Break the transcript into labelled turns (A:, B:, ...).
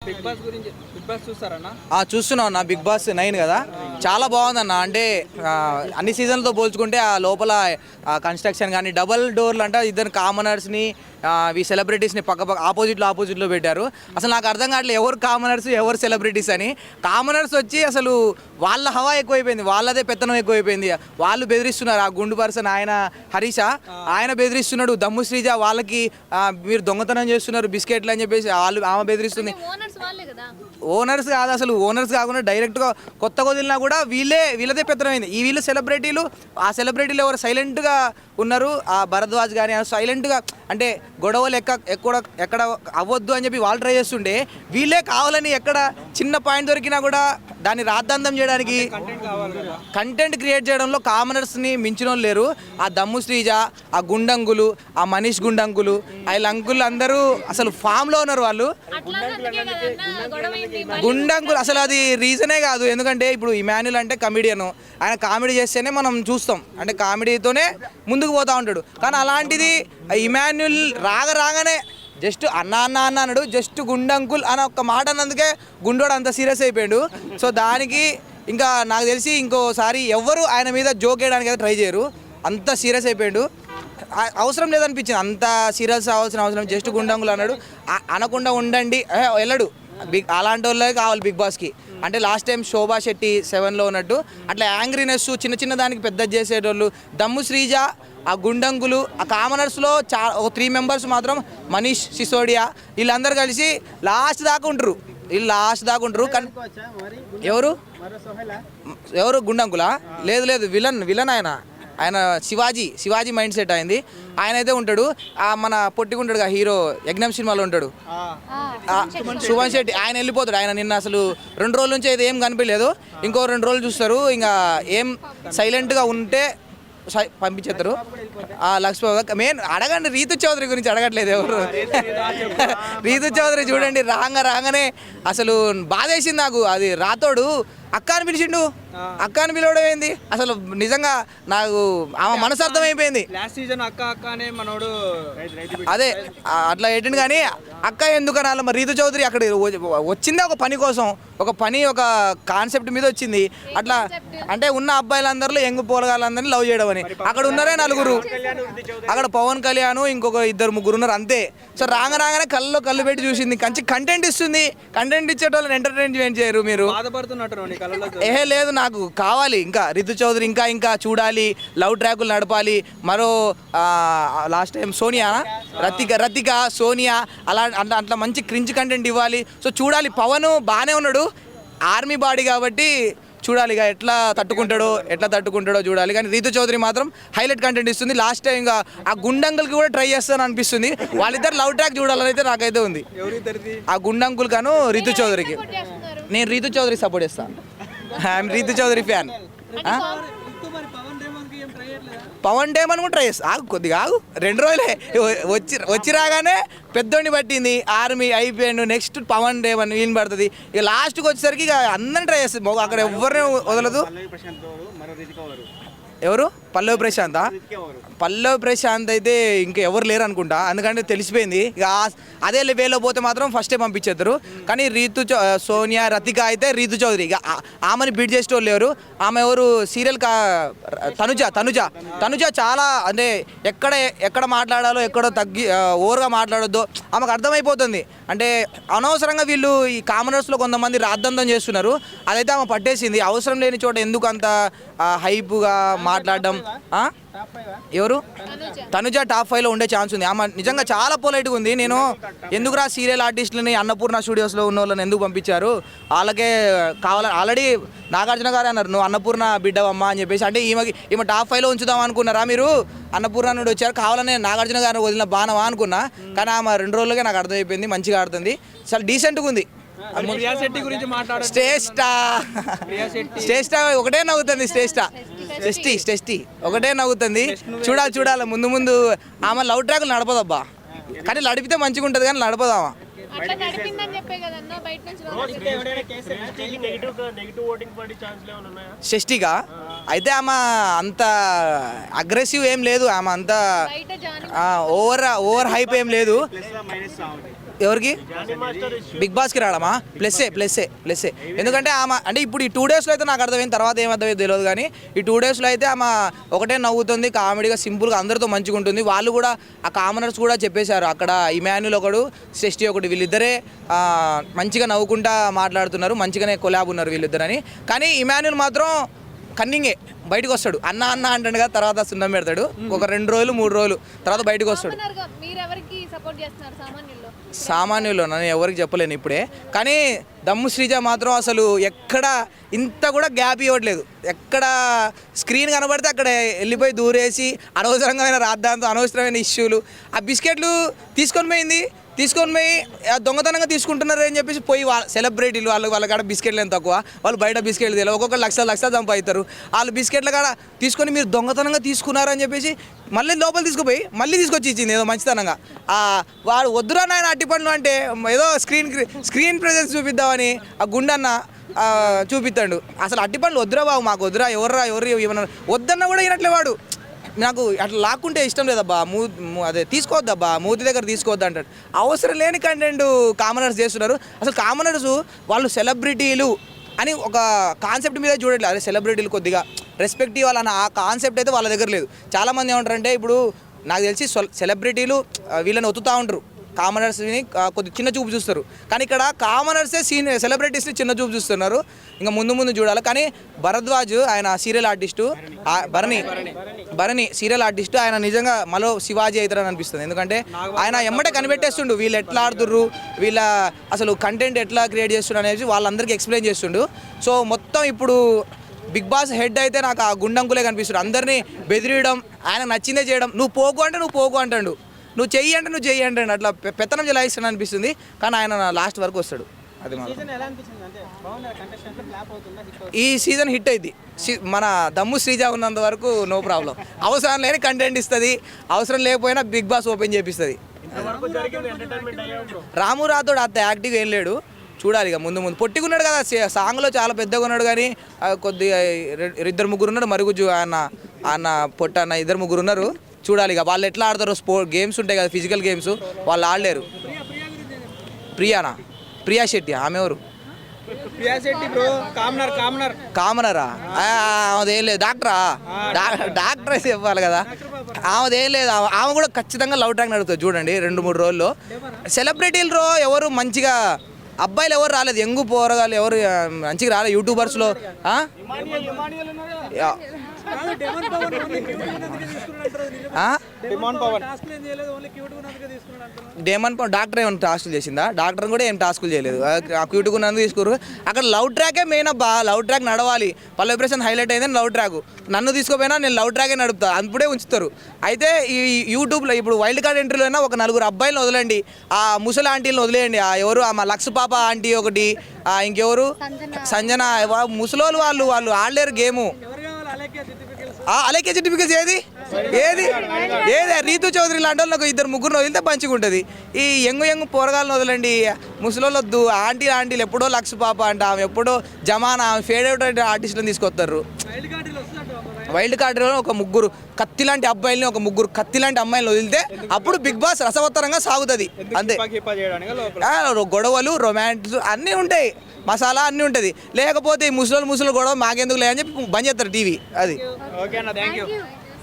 A: Big Boss గురించి బిగ్ బాస్ చూస్తారన్నా?
B: ఆ, చూస్తున్నాం అన్న. బిగ్ బాస్ నైన్ కదా. చాలా బాగుందన్న. అంటే ఆ, అన్ని సీజన్లతో పోల్చుకుంటే ఆ లోపల కన్స్ట్రక్షన్ కానీ డబల్ డోర్లు అంటే ఇద్దరు కామనర్స్ని ఈ సెలబ్రిటీస్ని పక్క పక్క ఆపోజిట్లో ఆపోజిట్లో పెట్టారు. అసలు నాకు అర్థం కావట్లేదు ఎవరు కామనర్స్ ఎవరు సెలబ్రిటీస్ అని. కామనర్స్ వచ్చి అసలు వాళ్ళ హవా ఎక్కువైపోయింది వాళ్ళదే పెత్తనం ఎక్కువైపోయింది. వాళ్ళు బెదిరిస్తున్నారు ఆ గుండు పర్సన్ ఆయన హరీష ఆయన బెదిరిస్తున్నాడు దమ్ము శ్రీజ వాళ్ళకి మీరు దొంగతనం చేస్తున్నారు బిస్కెట్లు అని చెప్పేసి వాళ్ళు ఆమె బెదిరిస్తుంది.
C: ఓనర్స్ వాళ్ళే కదా.
B: ఓనర్స్ కాదు అసలు ఓనర్స్ కాకుండా డైరెక్ట్గా కొత్తగా వదిలినా కూడా వీళ్ళే వీళ్ళదే పెత్తనమైంది. ఈ వీళ్ళు సెలబ్రిటీలు ఆ సెలబ్రిటీలు ఎవరు సైలెంట్గా ఉన్నారు ఆ భరద్వాజ్ కానీ సైలెంట్గా అంటే గొడవలు ఎక్క ఎక్కడ ఎక్కడ అవ్వద్దు అని చెప్పి వాళ్ళు ట్రై చేస్తుంటే వీళ్ళే కావాలని ఎక్కడ చిన్న పాయింట్ దొరికినా కూడా దాన్ని రాద్ధాంతం చేయడానికి
A: కంటెంట్
B: క్రియేట్ చేయడంలో కామనర్స్ని మించిన లేరు. ఆ దమ్ము శ్రీజ ఆ గుండంగులు ఆ మనీష్ గుండంగులు వీళ్ళ అంకుల్ అందరూ అసలు ఫామ్లో ఉన్నారు వాళ్ళు. గుండంకులు అసలు అది రీజనే కాదు. ఎందుకంటే ఇప్పుడు ఇమాన్యుల్ అంటే కమిడియన్ ఆయన కామెడీ చేస్తేనే మనం చూస్తాం. అంటే కామెడీతోనే ముందుకు పోతా ఉంటాడు. కానీ అలాంటిది ఇమాన్యుల్ రాగ రాగానే జస్ట్ అన్న అన్న అన్న అన్నాడు. జస్ట్ గుండంకుల్ అని ఒక మాట అన్నందుకే గుండోడు అంత సీరియస్ అయిపోయాడు. సో దానికి ఇంకా నాకు తెలిసి ఇంకోసారి ఎవ్వరు ఆయన మీద జోక్ వేయడానికి అయితే ట్రై చేయరు. అంత సీరియస్ అయిపోయాడు. అవసరం లేదనిపించింది. అంత సీరియస్ అవ్వాల్సిన అవసరం జస్ట్ గుండంగులు అన్నాడు. అనకుండా ఉండండి. వెళ్ళడు. బిగ్ అలాంటి వాళ్ళే కావాలి బిగ్ బాస్కి. అంటే లాస్ట్ టైం శోభా శెట్టి సెవెన్లో ఉన్నట్టు అట్లా యాంగ్రీనెస్ చిన్న చిన్న దానికి పెద్ద చేసేటోళ్ళు దమ్ము శ్రీజ ఆ గుండంగులు ఆ కామనర్స్లో చా ఒక త్రీ మెంబర్స్ మాత్రం మనీష్ సిసోడియా వీళ్ళందరూ కలిసి లాస్ట్ దాకా ఉంటారు. వీళ్ళు లాస్ట్ దాకా ఉంటారు. కానీ ఎవరు? ఎవరు గుండంకులా లేదు లేదు విలన్ విలన్ ఆయన. ఆయన శివాజీ శివాజీ మైండ్ సెట్ అయింది. ఆయన అయితే ఉంటాడు. ఆ మన పొట్టిగుంటాడు హీరో యజ్ఞం సినిమాలో ఉంటాడు. ఆ, సుమన్ శెట్టి. ఆయన వెళ్ళిపోతాడు. ఆయన నిన్న అసలు రెండు రోజుల నుంచి అయితే ఏం కనిపించలేదు. ఇంకో రెండు రోజులు చూస్తారు. ఇంకా ఏం సైలెంట్గా ఉంటే పంపించేస్తారు ఆ లక్ష్మీ మెయిన్ అడగండి రీతు చౌదరి గురించి అడగట్లేదు ఎవరు? రీతు చౌదరి చూడండి రాంగ రాగానే అసలు బాధేసింది నాకు. అది రాతోడు అక్క అని పిలిచిండు. అక్క అని పిలవడం ఏంది? అసలు నిజంగా నాకు ఆమె మనసు అర్థమైపోయింది
A: మనోడు
B: అదే అట్లా ఏంటంటే కానీ అక్క ఎందుకు అనాలి మరి? రీతు చౌదరి అక్కడ వచ్చిందే ఒక పని కోసం. ఒక పని ఒక కాన్సెప్ట్ మీద వచ్చింది. అట్లా అంటే ఉన్న అబ్బాయిలందరిలో యంగ్ పోరగాళ్ళందరినీ లవ్ చేయడం అని. అక్కడ ఉన్నారే నలుగురు. అక్కడ పవన్ కళ్యాణ్ ఇంకొక ఇద్దరు ముగ్గురు ఉన్నారు అంతే. సో రాగా రాగానే కళ్ళలో కళ్ళు పెట్టి చూసింది. కంచి కంటెంట్ ఇస్తుంది. కంటెంట్ ఇచ్చేటోళ్ళని ఎంటర్టైన్మెంట్ చేయరు మీరు. ఏహే లేదు నాకు కావాలి. ఇంకా రితు చౌదరి ఇంకా ఇంకా చూడాలి. లవ్ ట్రాకులు నడపాలి. మరో లాస్ట్ టైం సోనియా? రతిక రతిక సోనియా అలా అట్లా అట్లా మంచి క్రింజ్ కంటెంట్ ఇవ్వాలి. సో చూడాలి. పవన్ బాగానే ఉన్నాడు. ఆర్మీ బాడీ కాబట్టి చూడాలి ఇక ఎట్లా తట్టుకుంటాడో ఎట్లా తట్టుకుంటాడో చూడాలి. కానీ రీతు చౌదరి మాత్రం హైలైట్ కంటెంట్ ఇస్తుంది. లాస్ట్ టైం ఇంకా ఆ గుండంకుల్కి కూడా ట్రై చేస్తాను అనిపిస్తుంది. వాళ్ళిద్దరు లవ్ ట్రాక్ చూడాలని అయితే నాకైతే ఉంది. ఆ గుండంకుల్ గాను రీతు చౌదరికి. నేను రీతు చౌదరి సపోర్ట్ చేస్తాను. I'm Rithu Chowdary fan
A: Pavan
B: Pavan Demon కూడా ట్రై చేస్తా. ఆగు కొద్దిగా ఆగు. రెండు రోజులే. వచ్చి వచ్చి రాగానే పెద్దోడిని పట్టింది ఆర్మీ అయిపోయాడు నెక్స్ట్ పవన్ డేమన్ వీని పడుతుంది. ఇక లాస్ట్కి వచ్చేసరికి ఇక అందరిని ట్రై చేస్తుంది. అక్కడ ఎవరిని వదలదు. ఎవరు? పల్లవి ప్రశాంత్? పల్లవి ప్రశాంత్ అయితే ఇంకా ఎవరు లేరు అనుకుంటా. ఎందుకంటే తెలిసిపోయింది. ఇక అదే వేలో పోతే మాత్రం ఫస్టే పంపించేద్దరు. కానీ రీతు చౌ- సోనియా రతిక అయితే రీతు చౌదరి. ఇక ఆమెని బీట్ చేసేటోళ్ళు లేరు ఆమె ఎవరు? సీరియల్ కా తనుజ. తనుజ. తనుజ చాలా అంటే ఎక్కడ ఎక్కడ మాట్లాడాలో ఎక్కడో తగ్గి ఓరుగా ఓవర్గా మాట్లాడొద్దో. ఆమెకు అర్థమైపోతుంది. అంటే అనవసరంగా వీళ్ళు ఈ కామనర్స్లో కొంతమంది రాద్దంతం చేస్తున్నారు. అదైతే ఆమె పట్టేసింది. అవసరం లేని చోట ఎందుకు అంత హైప్గా మాట్లాడడం? ఎవరు? తనుజ టాప్ ఫైవ్లో ఉండే ఛాన్స్ ఉంది. ఆమె నిజంగా చాలా పొలైట్గా ఉంది. నేను ఎందుకురా సీరియల్ ఆర్టిస్టులని అన్నపూర్ణ స్టూడియోస్లో ఉన్న వాళ్ళని ఎందుకు పంపించారు? వాళ్ళకే కావాలని ఆల్రెడీ నాగార్జున గారు అన్నారు నువ్వు అన్నపూర్ణ బిడ్డవమ్మా అని చెప్పేసి. అంటే ఈమెకి ఈమె టాప్ ఫైవ్లో ఉంచుదాం అనుకున్నారా మీరు? అన్నపూర్ణ నుండి వచ్చారు. కావాలని నాగార్జున గారు వదిలిన బాణమా అనుకున్నా. కానీ ఆమె రెండు రోజులుగా నాకు అర్థమైపోయింది మంచిగా ఆడుతుంది. చాలా డీసెంట్గా ఉంది.
A: గురించి మాట్లాడ
B: స్టేస్టా స్టేస్టా ఒకటే నవ్వుతుంది స్టేస్టా స్టెస్టీ స్టెస్టీ ఒకటే నవ్వుతుంది. చూడాలి చూడాలి. ముందు ముందు ఆమె లవ్ ట్రాక్లు నడపదబ్బా. కానీ నడిపితే మంచిగా ఉంటుంది కానీ నడపదామా
C: అట్లా నడిపిందని చెప్పే కదన్నా బయట నుంచి వాళ్ళకి
D: నెగిటివ్ నెగిటివ్ ఓటింగ్ పడే ఛాన్స్లు ఏమైనా ఉన్నాయా?
B: షష్టిగా అయితే ఆమె అంత అగ్రెసివ్ ఏం లేదు. ఆమె అంత ఓవర్ ఓవర్ హైప్ ఏం లేదు. ఎవరికి? బిగ్ బాస్కి రావడమా? ప్లస్సే ప్లస్సే ప్లస్సే ఎందుకంటే ఆమె అంటే ఇప్పుడు ఈ టూ డేస్లో అయితే నాకు అర్థమైంది తర్వాత ఏం అర్థమైంది తెలియదు కానీ ఈ టూ డేస్లో అయితే ఆమె ఒకటే నవ్వుతుంది కామెడీగా సింపుల్గా అందరితో మంచిగా ఉంటుంది. వాళ్ళు కూడా ఆ కామనర్స్ కూడా చెప్పేశారు. అక్కడ ఇమాన్యుల్ ఒకడు షష్టి ఒకటి వీళ్ళిద్దరే మంచిగా నవ్వుకుంటా మాట్లాడుతున్నారు మంచిగానే కొలాబ్ ఉన్నారు వీళ్ళిద్దరని. కానీ ఇమాన్యుల్ మాత్రం కన్నింగే బయటకు వస్తాడు అన్న అన్న అంటాడు కదా తర్వాత సున్నం పెడతాడు. ఒక రెండు రోజులు మూడు రోజులు తర్వాత బయటకు వస్తాడు
C: సామాన్యుల్లో?
B: సామాన్యులు నేను ఎవరికి చెప్పలేను ఇప్పుడే. కానీ దమ్ము శ్రీజ మాత్రం అసలు ఎక్కడ ఇంత కూడా గ్యాప్ ఇవ్వట్లేదు. ఎక్కడ స్క్రీన్ కనబడితే అక్కడ వెళ్ళిపోయి దూరేసి అనవసరమైన రాద్దాంతో అనవసరమైన ఇష్యూలు ఆ బిస్కెట్లు తీసుకొని పోయింది. తీసుకొని పోయి దొంగతనంగా తీసుకుంటున్నారు అని చెప్పేసి పోయి వాళ్ళ సెలబ్రిటీలు వాళ్ళు వాళ్ళ కాడ బిస్కెట్లు ఏం తక్కువ? వాళ్ళు బయట బిస్కెట్లు తెలియదు ఒక్కొక్క లక్ష లక్ష సంపాదిస్తారు. వాళ్ళు బిస్కెట్ల కాడ తీసుకొని మీరు దొంగతనంగా తీసుకున్నారు అని చెప్పేసి మళ్ళీ లోపల తీసుకుపోయి మళ్ళీ తీసుకొచ్చి ఇచ్చింది ఏదో మంచితనంగా. వాడు వద్దురా నాయన అట్టి పండ్లు అంటే ఏదో స్క్రీన్ స్క్రీన్ ప్రెజెన్స్ చూపిద్దామని ఆ గుండన్న చూపిస్తాడు అసలు అట్టి పండ్లు వద్దురా బాబు మాకు వద్దురా ఎవర్రా ఎవరు ఏమన్నా వద్దన్న కూడా వినట్లే వాడు. నాకు అట్లా లాక్కుంటే ఇష్టం లేదబ్బా. మూ అదే తీసుకోవద్దబ్బా. మూతి దగ్గర తీసుకోవద్దు అంటాడు. అవసరం లేని కంటెంట్ కామనర్స్ చేస్తున్నారు. అసలు కామనర్స్ వాళ్ళు సెలబ్రిటీలు అని ఒక కాన్సెప్ట్ మీద చూడట్లేదు. అదే సెలబ్రిటీలు కొద్దిగా రెస్పెక్ట్ ఇవ్వాలన్న ఆ కాన్సెప్ట్ అయితే వాళ్ళ దగ్గర లేదు. చాలామంది ఏమంటారంటే ఇప్పుడు నాకు తెలిసి సెలబ్రిటీలు వీళ్ళని ఒత్తుతూ ఉంటారు. కామనర్స్ని కొద్ది చిన్న చూపు చూస్తారు. కానీ ఇక్కడ కామనర్సే సీనియర్ సెలబ్రిటీస్ని చిన్న చూపు చూస్తున్నారు. ఇంకా ముందు ముందు చూడాలి. కానీ భరద్వాజ్ ఆయన సీరియల్ ఆర్టిస్టు ఆ, భరణి భరణి సీరియల్ ఆర్టిస్టు ఆయన నిజంగా మరో శివాజీ అవుతారని అనిపిస్తుంది. ఎందుకంటే ఆయన ఎమ్మటే కనిపెట్టేస్తుండు వీళ్ళు ఎట్లా ఆడుతుర్రు వీళ్ళ అసలు కంటెంట్ ఎట్లా క్రియేట్ చేస్తుండ్రు అనేసి వాళ్ళందరికీ ఎక్స్ప్లెయిన్ చేస్తుండు. సో మొత్తం ఇప్పుడు బిగ్ బాస్ హెడ్ అయితే నాకు ఆ గుండంకులే కనిపిస్తుంది అందరినీ బెదిరియడం ఆయన నచ్చిందే చేయడం నువ్వు పోకు అంటే నువ్వు పోకు అంటాడు. నువ్వు చెయ్యి అంటే నువ్వు చెయ్యి అంటాడు అట్లా పెత్తనం చెలాయిస్తాను అనిపిస్తుంది. కానీ ఆయన లాస్ట్ వరకు వస్తాడు. అది
A: అంటే
B: ఈ సీజన్ హిట్ అయింది. మన దమ్ము శ్రీజ ఉన్నంత వరకు నో ప్రాబ్లం అవసరం లేని కంటెంట్ ఇస్తుంది. అవసరం లేకపోయినా బిగ్ బాస్ ఓపెన్ చేపిస్తుంది.
D: ఇంతవరకు జరిగింది ఎంటర్టైన్మెంట్ అయ్యా బ్రో
B: రాము రాథోడ్ అంత యాక్టివ్ ఏం లేడు. చూడాలి ఇక ముందు ముందు. పొట్టిగున్నాడు కదా సాంగ్లో చాలా పెద్దగా ఉన్నాడు కానీ కొద్దిగా ఇద్దరు ముగ్గురు ఉన్నారు. మరుగుజ్జు అన్న అన్న పొట్ట అన్న ఇద్దరు ముగ్గురు ఉన్నారు. చూడాలి ఇక. వాళ్ళు ఎట్లా ఆడతారో స్పోర్ట్ గేమ్స్ ఉంటాయి కదా ఫిజికల్ గేమ్స్ వాళ్ళు ఆడలేరు. ప్రియానా? ప్రియా శెట్టి ఆమె ఎవరు?
A: కామనర్
B: ఆమెదేం లేదు. డాక్టరా? డాక్టర్ అయితే చెప్పాలి కదా. ఆమెదేం లేదు. ఆమె- కూడా ఖచ్చితంగా లవ్ ట్రాక్ నడుపుతుంది చూడండి రెండు మూడు రోజుల్లో. సెలబ్రిటీలు రో ఎవరు మంచిగా అబ్బాయిలు ఎవరు రాలేదు. ఎంగు పోరగాలు ఎవరు మంచిగా రాలేదు. యూట్యూబర్స్లో ఆ? యా. ఆ?
A: Demand Pavan
B: Demon Pavan doctor ఏమైనా టాస్కులు చేసిందా? డాక్టర్ కూడా ఏం టాస్కులు చేయలేదు. ఆ క్యూట్గా ఉన్నందుకు తీసుకురు. అక్కడ లవ్ ట్రాకే మెయిన్ అబ్బా. లవ్ ట్రాక్ నడవాలి. పల్లవి ప్రశాంత్ హైలైట్ అయిందని లవ్ ట్రాక్ నన్ను తీసుకోపోయినా నేను లవ్ ట్రాకే నడుపుతా. అప్పుడే ఉంచుతారు. అయితే ఈ యూట్యూబ్లో ఇప్పుడు వైల్డ్ కార్డ్ ఎంట్రీలో అయినా ఒక నలుగురు అబ్బాయిలను వదలండి. ఆ ముసలి ఆంటీలను వదిలేయండి. ఆ ఎవరు? ఆ మా లక్స్ పాప ఆంటీ ఒకటి ఆ ఇంకెవరు? సంజన. ముసలోళ్ళు వాళ్ళు వాళ్ళు ఆడలేరు గేము. అలాగే సర్టిఫికేట్స్ ఏది? ఏది? ఏది? రీతు చౌదరి లాంటి వాళ్ళు నాకు ఇద్దరు ముగ్గురు వదిలితే మంచిగా ఉంటుంది. ఈ యంగు యంగు పోరగాలను వదలండి వద్దు ఆంటీ ఆంటీలు ఎప్పుడో లక్ష పాప అంట ఆమె ఎప్పుడో జమానా ఆమె ఫేవరెట్ ఆర్టిస్టులను తీసుకొస్తారు. వైల్డ్ కార్డులో ఒక ముగ్గురు కత్తి లాంటి అబ్బాయిల్ని ఒక ముగ్గురు కత్తి లాంటి అమ్మాయిలను వదిలితే అప్పుడు బిగ్ బాస్ రసవత్తరంగా సాగుతుంది. అంతే. గొడవలు రొమాన్స్ అన్నీ ఉంటాయి. మసాలా అన్నీ ఉంటుంది. లేకపోతే ఈ ముసలి ముసలి గొడవ మాకెందుకు లే అని చెప్పి బంద్ చేస్తారు టీవీ అది.
A: ఓకే అన్న థ్యాంక్ యూ